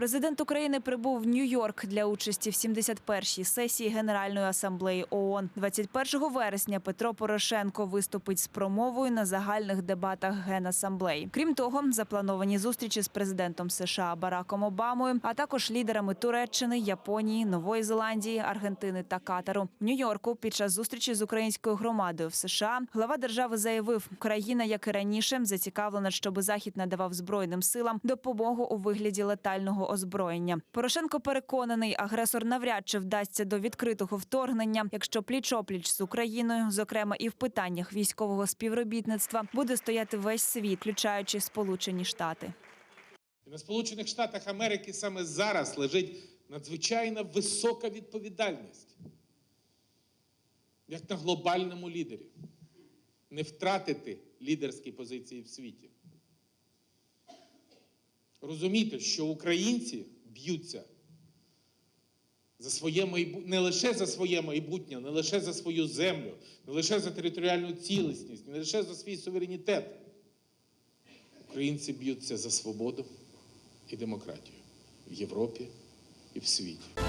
Президент України прибув в Нью-Йорк для участі в 71-й сесії Генеральної асамблеї ООН. 21 вересня Петро Порошенко виступить з промовою на загальних дебатах Генасамблеї. Крім того, заплановані зустрічі з президентом США Бараком Обамою, а також лідерами Туреччини, Японії, Нової Зеландії, Аргентини та Катару. В Нью-Йорку під час зустрічі з українською громадою в США глава держави заявив, країна, як і раніше, зацікавлена, щоб Захід надавав збройним силам допомогу у вигляді летального озброєння. Порошенко переконаний, агресор навряд чи вдасться до відкритого вторгнення, якщо пліч-опліч з Україною, зокрема і в питаннях військового співробітництва, буде стояти весь світ, включаючи Сполучені Штати. На Сполучених Штатах Америки саме зараз лежить надзвичайно висока відповідальність, як на глобальному лідері, не втратити лідерські позиції в світі. Розуміти, що українці б'ються за своє майбутнє, не лише за своє майбутнє, не лише за свою землю, не лише за територіальну цілісність, не лише за свій суверенітет. Українці б'ються за свободу і демократію в Європі і в світі.